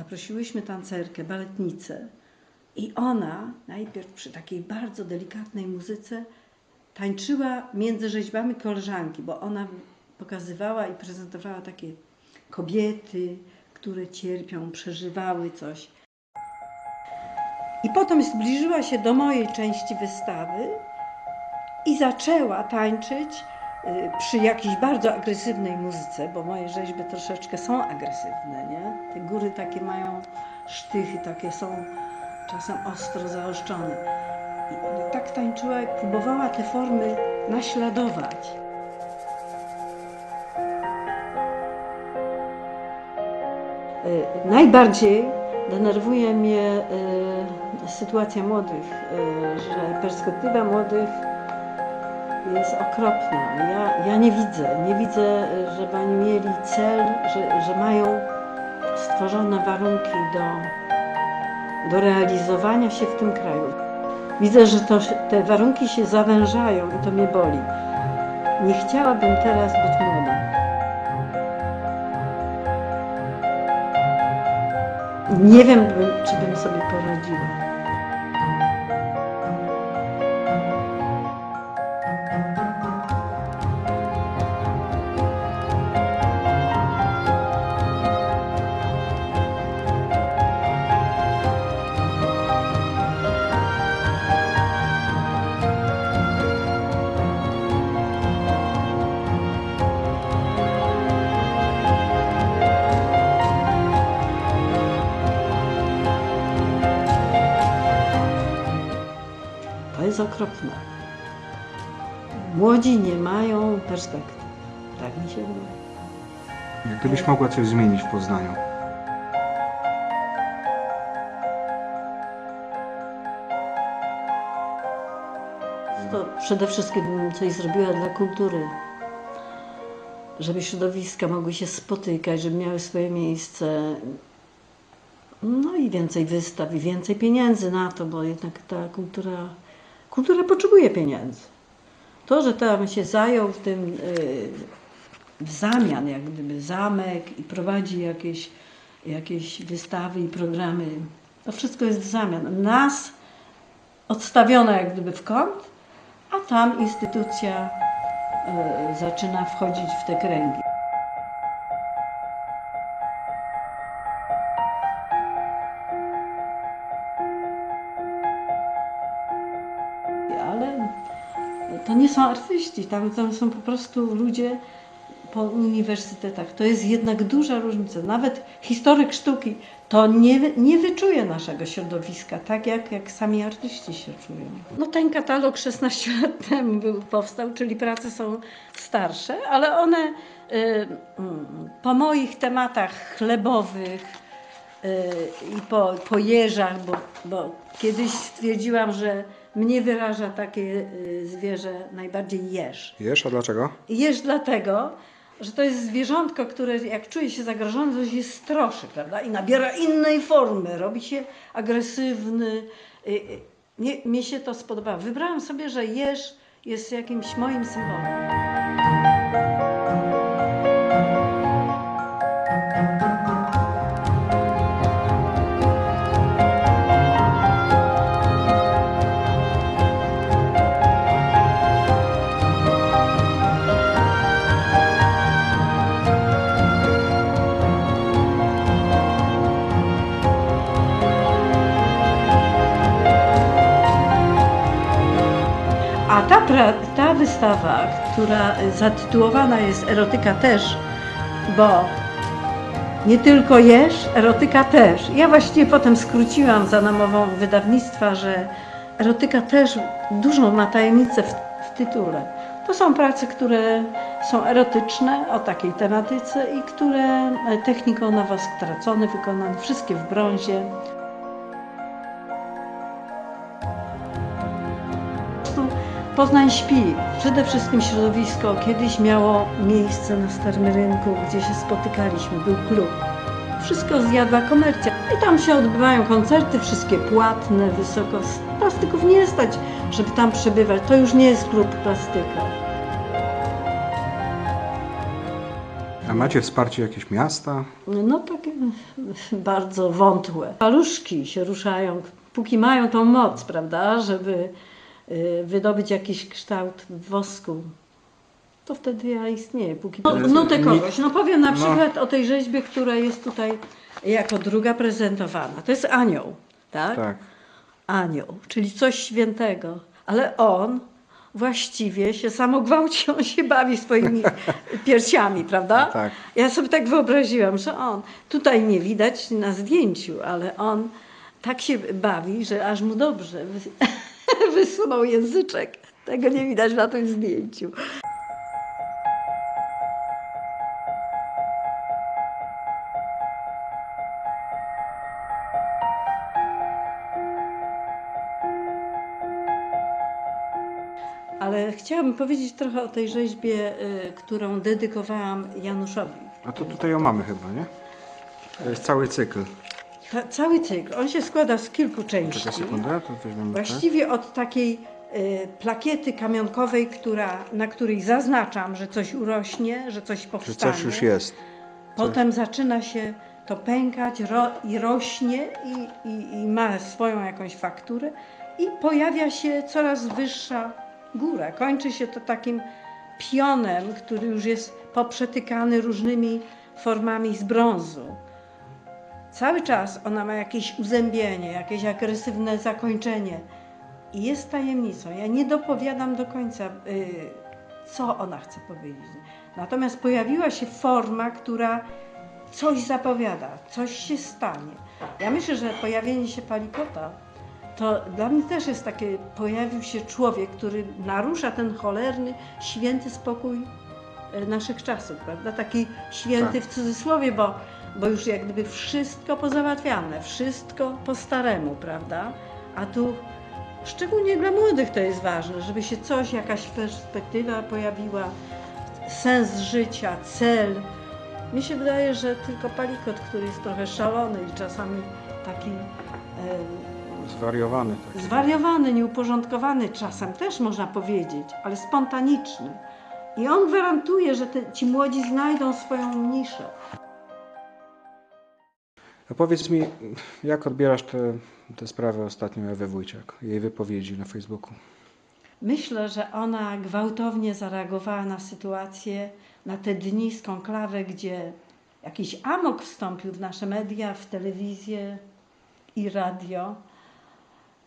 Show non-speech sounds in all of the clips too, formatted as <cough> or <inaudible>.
zaprosiłyśmy tancerkę, baletnicę i ona najpierw przy takiej bardzo delikatnej muzyce tańczyła między rzeźbami koleżanki, bo ona pokazywała i prezentowała takie kobiety, które cierpią, przeżywały coś. I potem zbliżyła się do mojej części wystawy i zaczęła tańczyć przy jakiejś bardzo agresywnej muzyce, bo moje rzeźby troszeczkę są agresywne, nie? Te góry takie mają sztychy, takie są czasem ostro zaostrzone. I tak tańczyła i próbowała te formy naśladować. Y, Najbardziej denerwuje mnie y, sytuacja młodych, y, że perspektywa młodych jest okropna. Ja, ja nie widzę, nie widzę, żeby oni mieli cel, że, że mają stworzone warunki do, do realizowania się w tym kraju. Widzę, że to, te warunki się zawężają i to mnie boli. Nie chciałabym teraz być młoda. Nie wiem, czy bym sobie poradziła. Okropne. Młodzi nie mają perspektyw. Tak mi się wydaje. Gdybyś mogła coś zmienić w Poznaniu, To przede wszystkim bym coś zrobiła dla kultury. Żeby środowiska mogły się spotykać, żeby miały swoje miejsce. No i więcej wystaw, i więcej pieniędzy na to, bo jednak ta kultura, kultura potrzebuje pieniędzy. To, że tam się zajął w tym y, w zamian, jak gdyby zamek i prowadzi jakieś, jakieś wystawy i programy, to wszystko jest w zamian. Nas odstawione jak gdyby w kąt, a tam instytucja e, zaczyna wchodzić w te kręgi. Są artyści, tam, tam są po prostu ludzie po uniwersytetach. To jest jednak duża różnica. Nawet historyk sztuki to nie, nie wyczuje naszego środowiska, tak jak, jak sami artyści się czują. No ten katalog 16 <laughs> lat temu był, powstał, czyli prace są starsze, ale one y, mm, po moich tematach chlebowych y, i po, po jeżach, bo, bo kiedyś stwierdziłam, że mnie wyraża takie y, zwierzę najbardziej jeż. jesz, a dlaczego? Jeż dlatego, że to jest zwierzątko, które jak czuje się zagrożone, to się stroszy, prawda? I nabiera innej formy, robi się agresywny. Y, y, Nie, mnie się to spodobało. Wybrałam sobie, że jeż jest jakimś moim symbolem. Ta, pra, ta wystawa, która zatytułowana jest Erotyka też, bo nie tylko jesz, erotyka też. Ja właściwie potem skróciłam za namową wydawnictwa, że erotyka też dużą ma tajemnicę w, w tytule. To są prace, które są erotyczne o takiej tematyce i które techniką nowo stracone, wykonane, wszystkie w brązie. Poznań śpi. Przede wszystkim środowisko kiedyś miało miejsce na Starym Rynku, gdzie się spotykaliśmy, był klub. Wszystko zjadła komercja. I tam się odbywają koncerty, wszystkie płatne, wysoko. Plastyków nie stać, żeby tam przebywać. To już nie jest klub plastyka. A macie wsparcie jakieś miasta? No takie <laughs> bardzo wątłe. Paluszki się ruszają, póki mają tą moc, prawda, żeby wydobyć jakiś kształt w wosku. To wtedy ja istnieję. Póki no, nutę kogoś. No powiem na No. przykład o tej rzeźbie, która jest tutaj jako druga prezentowana. To jest anioł, tak? Tak. Anioł, czyli coś świętego. Ale on właściwie się samogwałci, <laughs> on się bawi swoimi <laughs> piersiami, prawda? Tak. Ja sobie tak wyobraziłam, że on, tutaj nie widać na zdjęciu, ale on tak się bawi, że aż mu dobrze <laughs> wysunął języczek. Tego nie widać na tym zdjęciu. Ale chciałabym powiedzieć trochę o tej rzeźbie, y, którą dedykowałam Januszowi. A to tutaj ją mamy chyba, nie? To jest cały cykl. Cały cykl, on się składa z kilku Czekaj części. sekundę, to weźmiemy tak. Właściwie od takiej y, plakiety kamionkowej, która, na której zaznaczam, że coś urośnie, że coś Że powstanie. coś już jest. Potem zaczyna się to pękać ro, i rośnie i, i, i ma swoją jakąś fakturę i pojawia się coraz wyższa góra. Kończy się to takim pionem, który już jest poprzetykany różnymi formami z brązu. Cały czas ona ma jakieś uzębienie, jakieś agresywne zakończenie i jest tajemnicą. Ja nie dopowiadam do końca, y, co ona chce powiedzieć. Natomiast pojawiła się forma, która coś zapowiada, coś się stanie. Ja myślę, że pojawienie się palikota to dla mnie też jest takie, pojawił się człowiek, który narusza ten cholerny, święty spokój e, naszych czasów, prawda? Taki święty Tak. w cudzysłowie, bo, bo już jak gdyby wszystko pozałatwiane, wszystko po staremu, prawda? A tu szczególnie dla młodych to jest ważne, żeby się coś, jakaś perspektywa pojawiła, sens życia, cel. Mi się wydaje, że tylko palikot, który jest trochę szalony i czasami taki e, Zwariowany. Tak. zwariowany, nieuporządkowany czasem też można powiedzieć, ale spontaniczny. I on gwarantuje, że te, ci młodzi znajdą swoją niszę. Powiedz mi, jak odbierasz te, te sprawy ostatnio Ewy Wójciak, jej wypowiedzi na Facebooku? Myślę, że ona gwałtownie zareagowała na sytuację, na te dni z konklawę, gdzie jakiś amok wstąpił w nasze media, w telewizję i radio.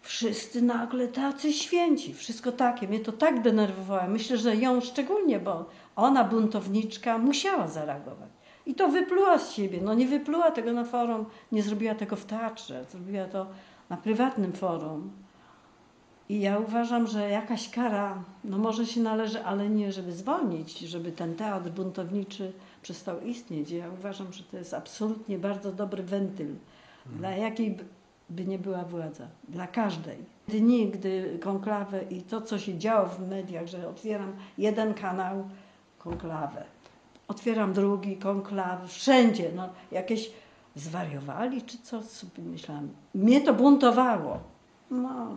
Wszyscy nagle tacy święci, wszystko takie. Mnie to tak denerwowało. Myślę, że ją szczególnie, bo ona, buntowniczka, musiała zareagować. I to wypluła z siebie. No nie wypluła tego na forum, nie zrobiła tego w teatrze, zrobiła to na prywatnym forum. I ja uważam, że jakaś kara, no może się należy, ale nie żeby zwolnić, żeby ten teatr buntowniczy przestał istnieć. Ja uważam, że to jest absolutnie bardzo dobry wentyl, dla jakiej by nie była władza, dla każdej. Dni, gdy konklawę i to, co się działo w mediach, że otwieram jeden kanał, konklawę, otwieram drugi, konklawę, wszędzie, no jakieś zwariowali czy co, sobie myślałam. Mnie to buntowało. No.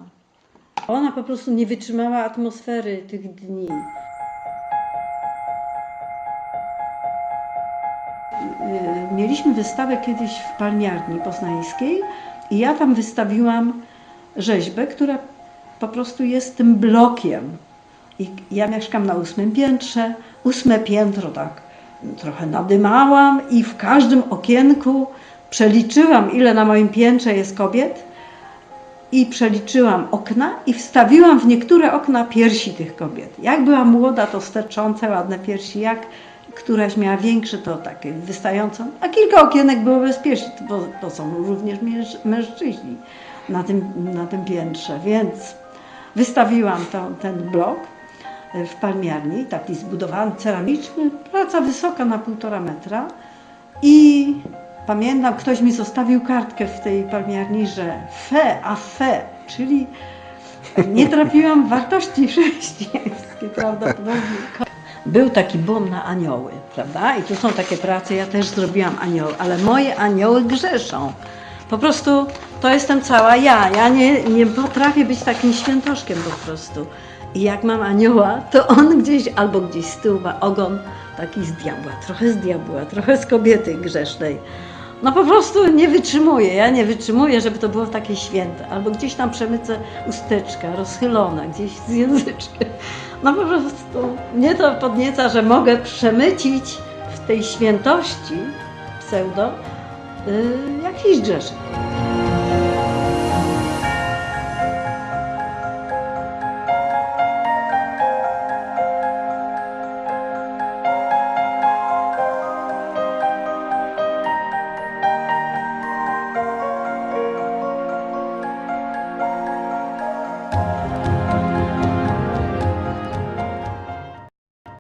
Ona po prostu nie wytrzymała atmosfery tych dni. Yy, Mieliśmy wystawę kiedyś w palmiarni poznańskiej i ja tam wystawiłam rzeźbę, która po prostu jest tym blokiem. I ja mieszkam na ósmym piętrze, ósme piętro tak trochę nadymałam i w każdym okienku przeliczyłam, ile na moim piętrze jest kobiet i przeliczyłam okna i wstawiłam w niektóre okna piersi tych kobiet. Jak była młoda, to sterczące, ładne piersi, jak któraś miała większe, to takie wystające, a kilka okienek było bez piersi, bo to są również męż- mężczyźni na tym, na tym piętrze, więc wystawiłam to, ten blok w palmiarni, taki zbudowany, ceramiczny, praca wysoka na półtora metra i pamiętam, ktoś mi zostawił kartkę w tej palmiarni, że fe a fe, czyli nie <laughs> trafiłam w wartości chrześcijańskie prawdopodobnie. Był taki boom na anioły, prawda? I tu są takie prace, ja też zrobiłam anioły, ale moje anioły grzeszą. Po prostu to jestem cała ja. Ja nie, nie potrafię być takim świętoszkiem po prostu. I jak mam anioła, to on gdzieś albo gdzieś z tyłu ma ogon taki z diabła, trochę z diabła, trochę z kobiety grzesznej. No po prostu nie wytrzymuję, ja nie wytrzymuję, żeby to było takie święte. Albo gdzieś tam przemycę usteczka rozchylona, gdzieś z języczkiem. No po prostu mnie to podnieca, że mogę przemycić w tej świętości pseudo y, jakiś grzeszek.